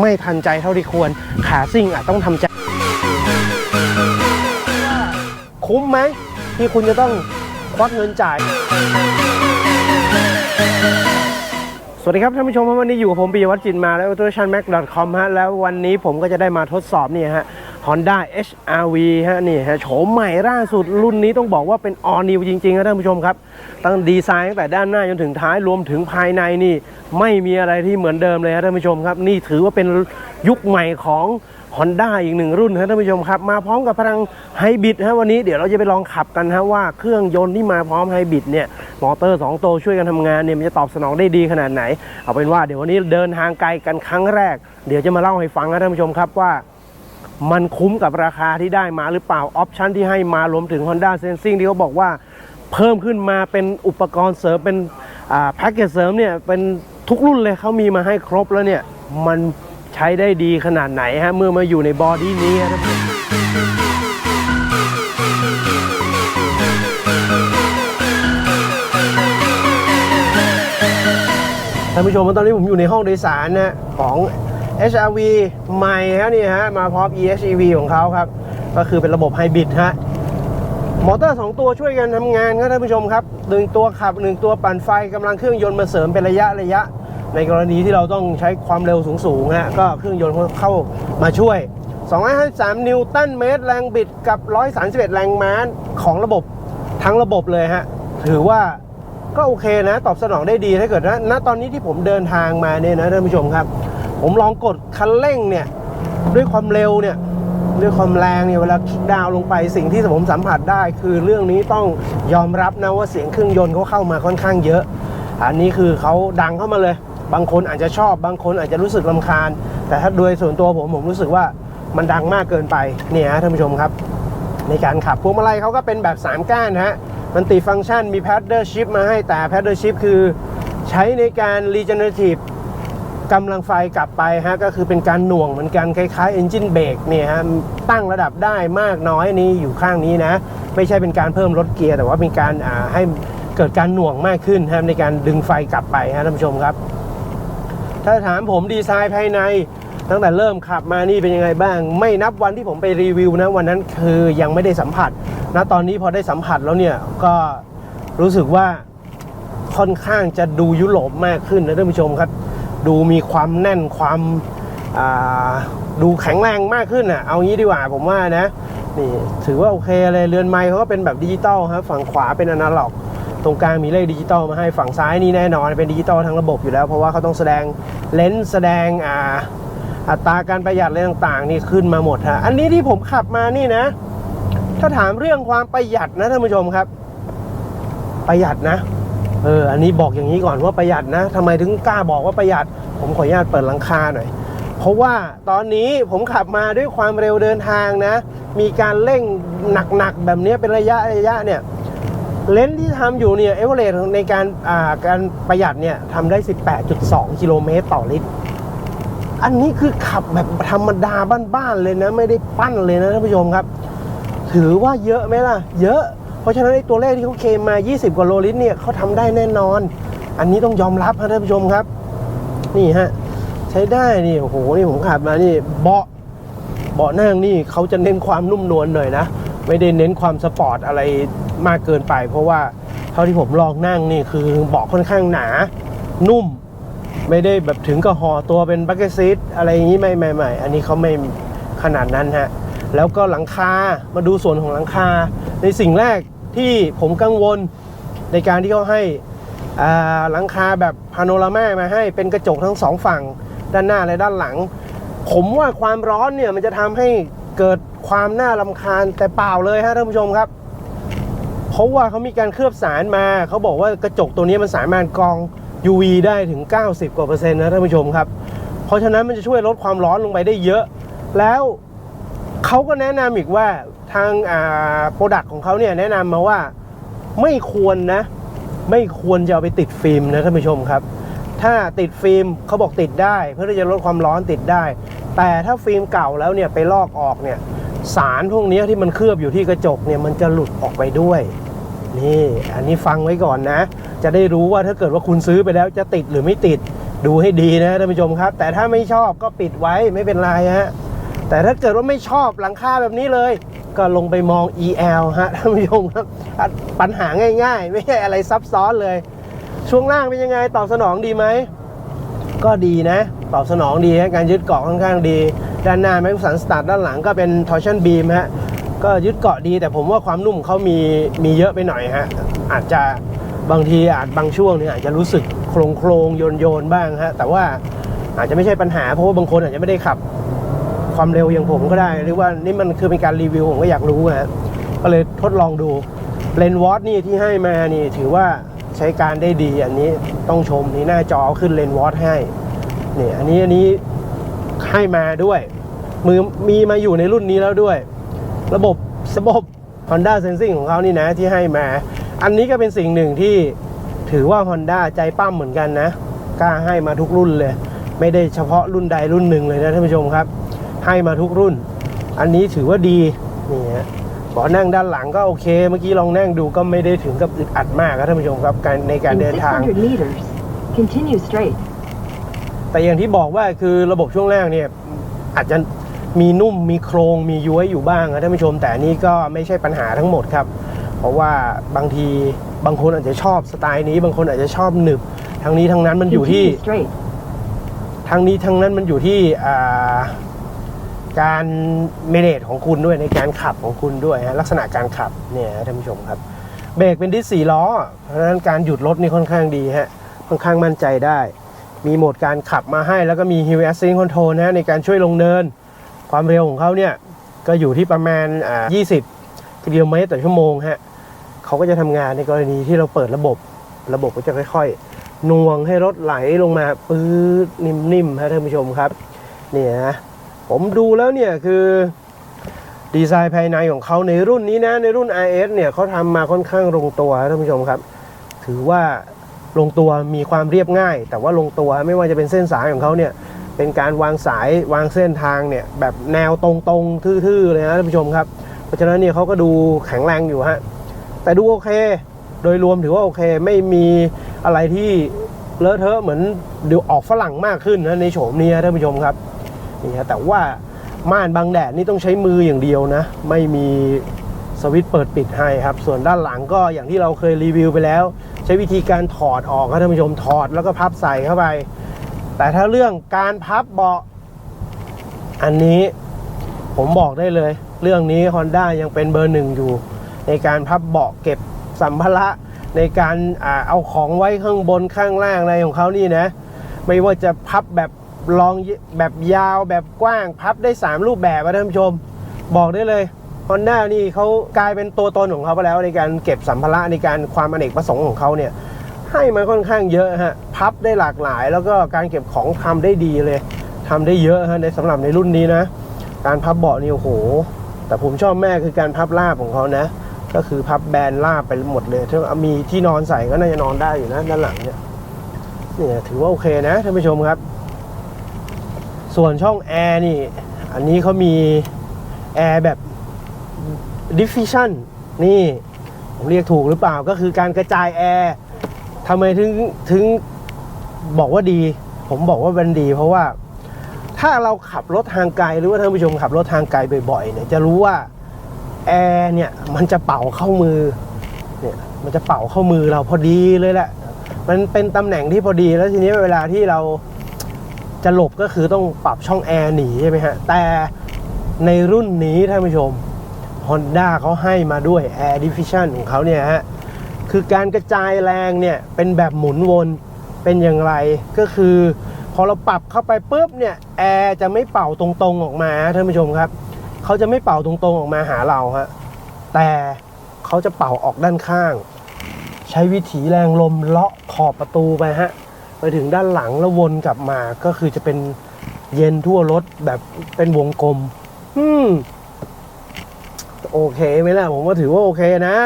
ไม่ทันใจเท่าที่ควร ขาซิ่งอาจต้องทำใจ คุ้มไหมที่คุณจะต้องควักเงินจ่าย สวัสดีครับท่านผู้ชมครับวันนี้อยู่กับผมปิยวัฒน์จินมาแล้วตัวชันแม็กดอทคอมฮะแล้ววันนี้ผมก็จะได้มาทดสอบนี่ฮะ Honda HRV ฮะนี่ฮะโฉมใหม่ล่าสุดรุ่นนี้ต้องบอกว่าเป็น all new จริงๆครับท่านผู้ชมครับ ตั้งดีไซน์ตั้งแต่ด้านหน้าจนถึงท้ายรวมถึงภายในนี่ ไม่มีอะไรที่เหมือนเดิมเลยครับท่านผู้ชมครับ นี่ถือว่าเป็นยุคใหม่ของ Honda อีกหนึ่งรุ่นครับท่านผู้ชมครับ มาพร้อมกับพลังไฮบริดฮะวันนี้เดี๋ยวเราจะไปลองขับกันฮะว่าเครื่องยนต์ที่มาพร้อมไฮบริดเนี่ยมอเตอร์ 2 ตัวช่วยกันทำงานเนี่ยมันจะตอบสนองได้ดีขนาดไหน เอาเป็นว่าเดี๋ยววันนี้เดินทางไกลกันครั้งแรก เดี๋ยวจะมาเล่าให้ฟังนะท่านผู้ชมครับว่ามันคุ้มกับราคาที่ได้มาหรือเปล่าออปชั่นที่ให้มารวมถึง Honda Sensing ที่เขาบอกว่าเพิ่มขึ้นมาเป็นอุปกรณ์เสริมเป็นแพ็กเกจเสริมเนี่ยเป็นทุกรุ่นเลยเขามีมาให้ครบแล้วเนี่ยมัน ใช้ได้ดีขนาดไหนฮะเมื่อมาอยู่ในบอดี้นี้ฮะท่านผู้ชมท่านผู้ชมตอนนี้ผมอยู่ในห้องโดยสารนะของ HRV ใหม่ฮะนี่ฮะมาพร้อม EHEV ของเขาครับ ก็คือเป็นระบบไฮบริดฮะมอเตอร์ 2 ตัวช่วยกันทำงานครับท่านผู้ชมครับหนึ่งตัวขับหนึ่งตัวปั่นไฟกำลังเครื่องยนต์มาเสริมเป็นระยะระยะ ในกรณีที่เราต้องใช้ความเร็วสูงๆฮะก็เครื่องยนต์เข้ามาช่วย 253 นิวตันเมตร แรงบิดกับ 131 แรงม้าของระบบทั้งระบบเลยฮะ ถือว่าก็โอเคนะ ตอบสนองได้ดีถ้าเกิดนะณตอนนี้ที่ผมเดินทางมาเนี่ยนะท่านผู้ชมครับ ผมลองกดคันเร่งเนี่ย ด้วยความเร็วเนี่ย ด้วยความแรงเนี่ย เวลาดาวลงไปสิ่งที่ผมสัมผัสได้ คือเรื่องนี้ต้องยอมรับนะว่าเสียงเครื่องยนต์เขาเข้ามาค่อนข้างเยอะ อันนี้คือเขาดังเข้ามาเลย บางคนอาจจะชอบบางคนอาจจะรู้สึกลำคาญ แต่ถ้าโดยส่วนตัวผมผมรู้สึกว่ามันดังมากเกินไปเนี่ยฮะท่านผู้ชมครับ ในการขับพวงมาลัยเขาก็เป็นแบบ 3 ก้านฮะมันติฟังก์ชันมี paddle shift มาให้แต่ paddle shift คือใช้ในการ regenerative กำลังไฟกลับไปฮะก็คือเป็นการหน่วงเหมือนกันคล้ายๆ engine brake เนี่ยฮะตั้งระดับได้มากน้อยนี่อยู่ข้างนี้นะ ไม่ใช่เป็นการเพิ่มลดเกียร์แต่ว่าเป็นการให้เกิดการหน่วงมากขึ้นฮะในการดึงไฟกลับไปฮะท่านผู้ชมครับ ถ้าถามผมดีไซน์ภายใน ตั้งแต่เริ่มขับมานี่เป็นยังไงบ้าง ไม่นับวันที่ผมไปรีวิวนะ วันนั้นคือยังไม่ได้สัมผัสนะตอนนี้พอได้สัมผัสแล้วเนี่ยก็รู้สึกว่าค่อนข้างจะดูยุโรปมากขึ้นนะท่านผู้ชมครับ ดูมีความแน่นความาดูแข็งแรงมากขึ้นอะเอางี้ดีกว่าผมว่านะนี่ถือว่าโอเคเลยเรือนไม้เขาก็เป็นแบบดิจิตอลครับฝั่งขวาเป็นอนาล็อก ตรงกลางมีเลขดิจิตอลมาให้ฝั่งซ้ายนี่แน่นอนเป็นดิจิตอลทั้งระบบอยู่แล้ว เพราะว่าเขาต้องแสดงเลนส์แสดงอ่าอัตราการประหยัดอะไรต่างๆ นี่ขึ้นมาหมดฮะอันนี้ที่ผมขับมานี่นะ ถ้าถามเรื่องความประหยัดนะท่านผู้ชมครับ ประหยัดนะเอออันนี้บอกอย่างนี้ก่อนว่าประหยัดนะทำไมถึงกล้าบอกว่าประหยัด ผมขออนุญาตเปิดหลังคาหน่อยเพราะว่าตอนนี้ผมขับมาด้วยความเร็วเดินทางนะ มีการเร่งหนักๆแบบนี้เป็นระยะระยะเนี่ย เลนส์ที่ทำอยู่เนี่ยเอเวอเรสในการอ่าการประหยัดเนี่ยทำได้ 18.2 กิโลเมตรต่อลิตร อันนี้คือขับแบบธรรมดาบ้านๆเลยนะ ไม่ได้ปั้นเลยนะท่านผู้ชมครับ ถือว่าเยอะไหมล่ะ เยอะ เพราะฉะนั้นไอ้ตัวเลขที่เขาเคมมา 20 กว่าโลลิตรเนี่ยเขาทำได้แน่นอน อันนี้ต้องยอมรับครับท่านผู้ชมครับ นี่ฮะใช้ได้นี่โอ้โหนี่ผมขับมานี่เบาะเบาะนั่งนี่เขาจะเน้นความนุ่มนวลหน่อยนะไม่ได้เน้นความสปอร์ตอะไร มากเกินไป เพราะว่าเท่าที่ผมลองนั่งนี่คือเบาะค่อนข้างหนา นุ่ม ไม่ได้แบบถึงกับห่อตัวเป็นบักเก็ตซีทอะไรอย่างนี้ไม่ไม่ไม่อันนี้เขาไม่ขนาดนั้นฮะแล้วก็หลังคามาดูส่วนของหลังคา ในสิ่งแรกที่ผมกังวลในการที่เขาให้หลังคาแบบพาโนรามามาให้เป็นกระจกทั้งสองฝั่งด้านหน้าและด้านหลัง ผมว่าความร้อนเนี่ยมันจะทำให้เกิดความน่ารำคาญแต่เปล่าเลยฮะท่านผู้ชมครับ เพราะว่าเขามีการเคลือบสารมาเขาบอกว่ากระจกตัวนี้มันสามารถกรอง UV ได้ถึง 90 กว่าเปอร์เซ็นต์นะท่านผู้ชมครับ เพราะฉะนั้นมันจะช่วยลดความร้อนลงไปได้เยอะ แล้วเขาก็แนะนำอีกว่าทางอ่าโปรดักต์ของเขาเนี่ยแนะนำมาว่าไม่ควรนะ ไม่ควรจะเอาไปติดฟิล์มนะท่านผู้ชมครับ ถ้าติดฟิล์มเขาบอกติดได้ เพื่อที่จะลดความร้อนติดได้ แต่ถ้าฟิล์มเก่าแล้วเนี่ยไปลอกออกเนี่ย สารพวกนี้ที่มันเคลือบอยู่ที่กระจกเนี่ยมันจะหลุดออกไปด้วย นี่ อันนี้ฟังไว้ก่อนนะ จะได้รู้ว่าถ้าเกิดว่าคุณซื้อไปแล้วจะติดหรือไม่ติดดูให้ดีนะท่านผู้ชมครับ แต่ถ้าไม่ชอบก็ปิดไว้ไม่เป็นไรฮะแต่ถ้าเกิดว่าไม่ชอบหลังคาแบบนี้เลย ก็ลงไปมอง EL ฮะท่านผู้ชมครับปัญหาง่าย ๆ ไม่ใช่อะไรซับซ้อนเลย ช่วงล่างเป็นยังไงตอบสนองดีไหมก็ดีนะ ตอบสนองดีการยึดเกาะค่อนข้างดี ด้านหน้าแม็กสันสตาร์ทด้านหลังก็เป็นทอร์ชันบีมฮะก็ยึดเกาะดีแต่ผมว่าความนุ่มเขามีมีเยอะไปหน่อยฮะอาจจะบางทีอาจบางช่วงเนี่ยอาจจะรู้สึกโครงโครงโยนโยนบ้างฮะแต่ว่าอาจจะไม่ใช่ปัญหาเพราะว่าบางคนอาจจะไม่ได้ขับความเร็วอย่างผมก็ได้ หรือว่านี่มันคือเป็นการรีวิวผมก็อยากรู้ฮะก็เลยทดลองดูเลนวอตนี่ที่ให้มานี่ถือว่าใช้การได้ดีอันนี้ต้องชมนี่หน้าจอขึ้นเลนวอตให้นี่อันนี้อันนี้ ให้มาด้วย มือมีมาอยู่ในรุ่นนี้แล้วด้วย ระบบระบบ Honda Sensing ของเขานี่นะที่ให้มา อันนี้ก็เป็นสิ่งหนึ่งที่ถือว่า Honda ใจปั้มเหมือนกันนะกล้าให้มาทุกรุ่นเลย ไม่ได้เฉพาะรุ่นใดรุ่นหนึ่งเลยนะท่านผู้ชมครับ ให้มาทุกรุ่น อันนี้ถือว่าดีนี่ฮะเบอกนั่งด้านหลังก็โอเค เมื่อกี้ลองนั่งดูก็ไม่ได้ถึงกับอึดอัดมากครับท่านผู้ชมครับการในการเดินทาง continue straight. แต่อย่างที่บอกว่าคือระบบช่วงแรกเนี่ยอาจจะมีนุ่มมีโครงมีย้วยอยู่บ้างนะท่านผู้ชม แต่อันนี้ก็ไม่ใช่ปัญหาทั้งหมดครับ เพราะว่าบางทีบางคนอาจจะชอบสไตล์นี้ บางคนอาจจะชอบหนึบทั้งนี้ทั้งนั้นมันอยู่ที่ Continue straight. ทั้งนี้ทั้งนั้นมันอยู่ที่อ่าการเมเนจของคุณด้วยในการขับของคุณด้วยฮะลักษณะการขับเนี่ยฮะท่านผู้ชมครับ เบรกเป็นดิสสี่ล้อเพราะฉะนั้นการหยุดรถนี่ค่อนข้างดีฮะค่อนข้างมั่นใจได้ มีโหมดการขับมาให้แล้วก็มี Hill Assist Control นะฮะในการช่วยลงเนิน ความเร็วของเขาเนี่ยก็อยู่ที่ประมาณ 20 กิโลเมตรต่อชั่วโมงฮะเขาก็จะทำงานในกรณีที่เราเปิดระบบ ระบบก็จะค่อยๆนวงให้รถไหลลงมาปื๊ดนิ่มๆฮะท่านผู้ชมครับเนี่ยนะผมดูแล้วเนี่ยคือดีไซน์ภายในของเขาในรุ่นนี้นะในรุ่น RS เนี่ยเขาทำมาค่อนข้างลงตัวท่านผู้ชมครับ ถือว่า ลงตัวมีความเรียบง่าย แต่ว่าลงตัวไม่ว่าจะเป็นเส้นสายของเขาเนี่ยเป็นการวางสายวางเส้นทางเนี่ยแบบแนวตรงๆทื่อๆเลยนะท่านผู้ชมครับ เพราะฉะนั้นเนี่ยเขาก็ดูแข็งแรงอยู่ฮะแต่ดูโอเค โดยรวมถือว่าโอเคไม่มีอะไรที่เลอะเทอะเหมือนเดูออกฝรั่งมากขึ้นนะในโฉมนี้ท่านผู้ชมครับนี่ฮะแต่ว่าม่านบังแดดนี่ต้องใช้มืออย่างเดียวนะ ไม่มีสวิตช์เปิดปิดให้ครับ ส่วนด้านหลังก็อย่างที่เราเคยรีวิวไปแล้ว ใช้วิธีการถอดออกครับท่านผู้ชมถอดแล้วก็พับใส่เข้าไป แต่ถ้าเรื่องการพับเบาะอันนี้ผมบอกได้เลย เรื่องนี้ Honda ยังเป็นเบอร์หนึ่งอยู่ ในการพับเบาะเก็บสัมภาระในการอเอาของไว้ข้างบนข้างล่างอะไรของเขานี่นะ ไม่ว่าจะพับแบบลองแบบยาวแบบกว้าง พับได้ 3 รูปแบบนะท่านผู้ชม บอกได้เลย Honda นี่เขากลายเป็นตัวตนของเขาไปแล้วในการเก็บสัมภาระในการความอเนกประสงค์ของเขาเนี่ยให้มันค่อนข้างเยอะฮะพับได้หลากหลาย แล้วก็การเก็บของทำได้ดีเลยทำได้เยอะฮะในสำหรับในรุ่นนี้นะ การพับเบาะนี่โอ้โห แต่ผมชอบแม่คือการพับราบของเขานะ ก็คือพับแบนราบไปหมดเลยถ้ามีที่นอนใส่ก็น่าจะนอนได้อยู่นะด้านหลังเนี่ยเนี่ยถือว่าโอเคนะท่านผู้ชมครับ ส่วนช่องแอร์นี่ อันนี้เขามีแอร์แบบ diffusion นี่ ผมเรียกถูกหรือเปล่าก็คือการกระจายแอร์ทำไมถึงถึงบอกว่าดี ผมบอกว่าเป็นดี เพราะว่าถ้าเราขับรถทางไกลหรือว่าท่านผู้ชมขับรถทางไกลบ่อยๆเนี่ยจะรู้ว่าแอร์เนี่ยมันจะเป่าเข้ามือเนี่ยมันจะเป่าเข้ามือเราพอดีเลยแหละ มันเป็นตำแหน่งที่พอดีแล้วทีนี้เวลาที่เราจะหลบก็คือต้องปรับช่องแอร์หนีใช่ไหมฮะแต่ในรุ่นนี้ท่านผู้ชม Honda เขาให้มาด้วย Air Diffusion ของเขาเนี่ยฮะ คือการกระจายแรงเนี่ย เป็นแบบหมุนวนเป็นอย่างไรก็คือ พอเราปรับเข้าไปปุ๊บเนี่ยแอร์จะไม่เป่าตรงๆออกมาท่านผู้ชมครับเขาจะไม่เป่าตรงๆออกมาหาเราฮะแต่เขาจะเป่าออกด้านข้าง ใช้วิถีแรงลมเลาะขอบประตูไปฮะไปถึงด้านหลังแล้ววนกลับมาก็คือจะเป็นเย็นทั่วรถแบบเป็นวงกลม อืม โอเคไหมล่ะผมว่าถือว่าโอเคนะ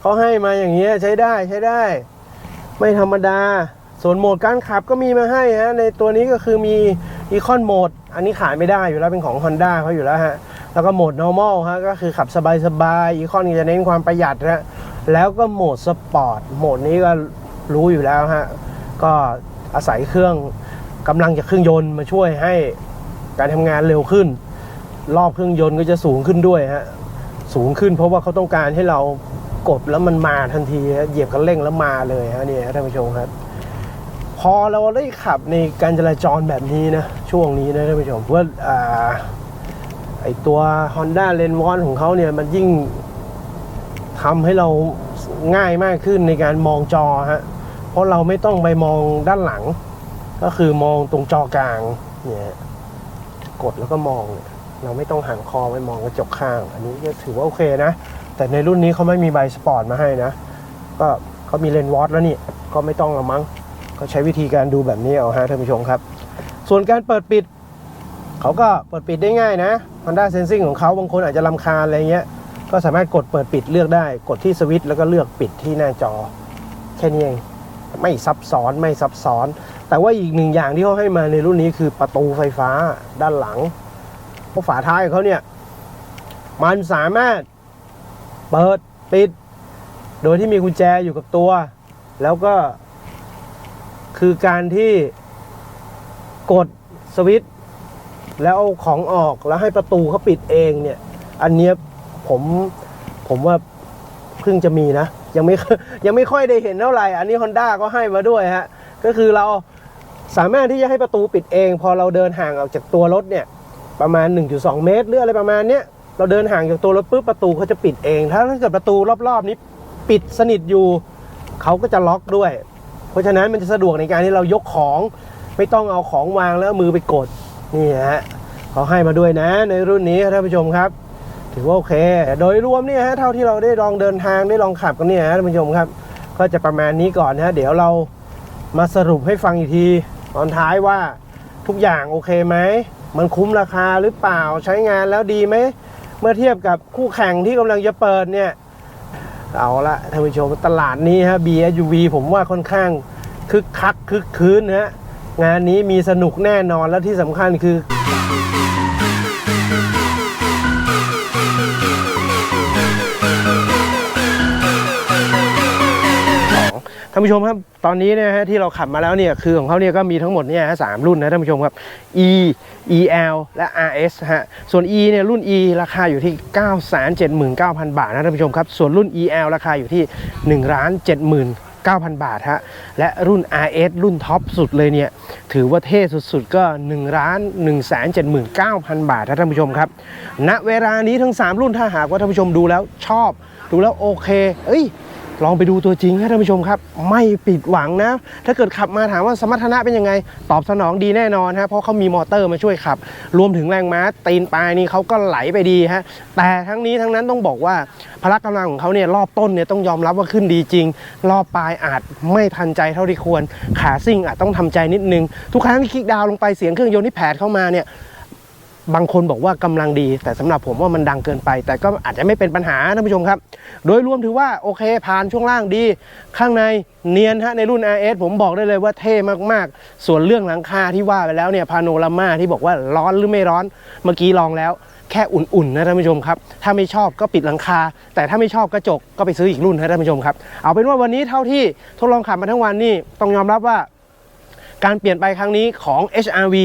เขาให้มาอย่างเงี้ยใช้ได้ใช้ได้ ไม่ธรรมดา ส่วนโหมดการขับก็มีมาให้ฮะในตัวนี้ก็คือมี Econ Mode อันนี้ขายไม่ได้อยู่แล้วเป็นของ Honda เขาอยู่แล้วฮะแล้วก็โหมด normal ฮะก็คือขับสบายๆ Econ จะเน้นความประหยัดฮะแล้วก็โหมดสปอร์ตโหมดนี้ก็รู้อยู่แล้วฮะก็อาศัยเครื่องกำลังจากเครื่องยนต์มาช่วยให้การทำงานเร็วขึ้น รอบเครื่องยนต์ก็จะสูงขึ้นด้วยฮะ สูงขึ้น เพราะว่าเขาต้องการให้เรากดแล้วมันมาทันทีเหยียบคันเร่งแล้วมาเลยฮะนี่ท่านผู้ชมครับ พอเราได้ขับในการจราจรแบบนี้นะ ช่วงนี้นะท่านผู้ชมว่าไอตัว Honda l e n v o n ของเขาเนี่ยมันยิ่งทำให้เราง่ายมากขึ้นในการมองจอฮะเพราะเราไม่ต้องไปมองด้านหลัง ก็คือมองตรงจอกลางเนี่ยกดแล้วก็มองเนี่ย เราไม่ต้องหันคอไปมองกระจกข้าง อันนี้ก็ถือว่าโอเคนะ แต่ในรุ่นนี้เขาไม่มีใบสปอร์ตมาให้นะ ก็เขามีเลนส์วอตแล้วนี่ ก็ไม่ต้องละมั้ง ก็ใช้วิธีการดูแบบนี้เอาฮะท่านผู้ชมครับ ส่วนการเปิดปิด เขาก็เปิดปิดได้ง่ายนะ Honda Sensing ของเขาบางคนอาจจะลำคาญอะไรเงี้ย ก็สามารถกดเปิดปิดเลือกได้ กดที่สวิตช์แล้วก็เลือกปิดที่หน้าจอ แค่นี้เอง ไม่ซับซ้อนไม่ซับซ้อน แต่ว่าอีกหนึ่งอย่างที่เขาให้มาในรุ่นนี้คือประตูไฟฟ้าด้านหลัง เพราะฝาท้ายของเขาเนี่ย มันสามารถเปิดปิด โดยที่มีกุญแจอยู่กับตัว แล้วก็คือการที่กดสวิตช์แล้วเอาของออกแล้วให้ประตูเขาปิดเองเนี่ย อันเนี้ยผมผมว่าเพิ่งจะมีนะ ยังไม่ยังไม่ค่อยได้เห็นเท่าไหร่ อันนี้ Honda ก็ให้มาด้วยฮะ ก็คือเราสามารถที่จะให้ประตูปิดเอง พอเราเดินห่างออกจากตัวรถเนี่ย ประมาณ 1.2 เมตรหรืออะไรประมาณเนี้ยเราเดินห่างจากตัวรถปุ๊บประตูเขาจะปิดเองถ้าถ้าเกิดประตูรอบๆ นี้ปิดสนิทอยู่เขาก็จะล็อกด้วย เพราะฉะนั้นมันจะสะดวกในการที่เรายกของไม่ต้องเอาของวางแล้วมือไปกดนี่ฮะเขาให้มาด้วยนะในรุ่นนี้ท่านผู้ชมครับ ถือว่าโอเค โดยรวมเนี่ยฮะเท่าที่เราได้ลองเดินทางได้ลองขับกันเนี่ยฮะท่านผู้ชมครับ ก็จะประมาณนี้ก่อนนะเดี๋ยวเรามาสรุปให้ฟังอีกทีตอนท้ายว่าทุกอย่างโอเคไหม มันคุ้มราคาหรือเปล่าใช้งานแล้วดีไหม เมื่อเทียบกับคู่แข่งที่กำลังจะเปิดเนี่ย เอาละท่านผู้ชมตลาดนี้ฮะ BSUV ผมว่าค่อนข้างคึกคักคึกคืนนะฮะ งานนี้มีสนุกแน่นอนและที่สำคัญคือานผู้ชมครับ ตอนนี้เนะฮะที่เราขับมาแล้วเนี่ยคือของเขาเนี่ยก็มีทั้งหมดเนี่ยฮะสามรุ่นนะท่านผู้ชมครับ E EL และ RS ฮะ ส่วน E เนี่ยรุ่น E ราคาอยู่ที่ 979,000 บาทนะท่านผู้ชมครับ ส่วนรุ่น EL ราคาอยู่ที่ 1 7 9,000 บาทฮะ และรุ่น RS รุ่นท็อปสุดเลยเนี่ย ถือว่าเท่สุดๆ ก็1ล้าน1 7 9 0 0 0 บาทนะท่านผู้ชมครับ ณ เวลานี้ทั้ง 3 รุ่นถ้าหากว่าท่านผู้ชมดูแล้วชอบ ดูแล้วโอเค เอ้ย ลองไปดูตัวจริงให้ท่านผู้ชมครับ ไม่ผิดหวังนะ ถ้าเกิดขับมาถามว่าสมรรถนะเป็นยังไง ตอบสนองดีแน่นอนฮะเพราะเขามีมอเตอร์มาช่วยขับ รวมถึงแรงม้าตีนปลายนี่เขาก็ไหลไปดีฮะแต่ทั้งนี้ทั้งนั้นต้องบอกว่าพละกำลังของเขาเนี่ยรอบต้นเนี่ยต้องยอมรับว่าขึ้นดีจริง รอบปลายอาจไม่ทันใจเท่าที่ควร ขาซิ่งอาจต้องทำใจนิดนึง ทุกครั้งที่คลิกดาวลงไปเสียงเครื่องยนต์ที่แผดเข้ามาเนี่ย บางคนบอกว่ากำลังดี แต่สำหรับผมว่ามันดังเกินไป แต่ก็อาจจะไม่เป็นปัญหาท่านผู้ชมครับ โดยรวมถือว่าโอเคผ่านช่วงล่างดี ข้างในเนียนฮะในรุ่น RS ผมบอกได้เลยว่าเท่มากๆ ส่วนเรื่องหลังคาที่ว่าไปแล้วเนี่ยพาโนรามาที่บอกว่าร้อนหรือไม่ร้อนเมื่อกี้ลองแล้วแค่อุ่นๆนะท่านผู้ชมครับ ถ้าไม่ชอบก็ปิดหลังคา แต่ถ้าไม่ชอบกระจกก็ไปซื้ออีกรุ่นนะท่านผู้ชมครับ เอาเป็นว่าวันนี้เท่าที่ทดลองขับมาทั้งวันนี่ต้องยอมรับว่า การเปลี่ยนไปครั้งนี้ของ HRV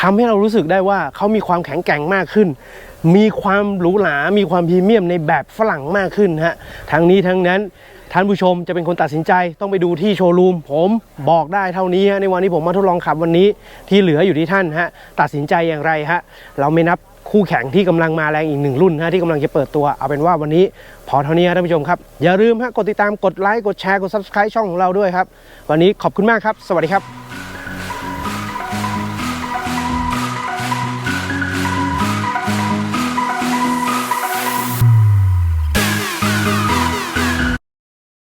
ทำให้เรารู้สึกได้ว่าเขามีความแข็งแกร่งมากขึ้น มีความหรูหรา มีความพรีเมียมในแบบฝรั่งมากขึ้นฮะ ทั้งนี้ทั้งนั้นท่านผู้ชมจะเป็นคนตัดสินใจต้องไปดูที่โชว์รูมผมบอกได้เท่านี้ฮะในวันที่ผมมาทดลองขับวันนี้ที่เหลืออยู่ที่ท่านฮะตัดสินใจอย่างไรฮะเราไม่นับคู่แข่งที่กำลังมาแรงอีกหนึ่งรุ่นฮะที่กำลังจะเปิดตัวเอาเป็นว่าวันนี้พอเท่านี้ท่านผู้ชมครับ อย่าลืมฮะกดติดตามกดไลค์กดแชร์กด subscribe ช่องของเราด้วยครับ วันนี้ขอบคุณมากครับ สวัสดีครับ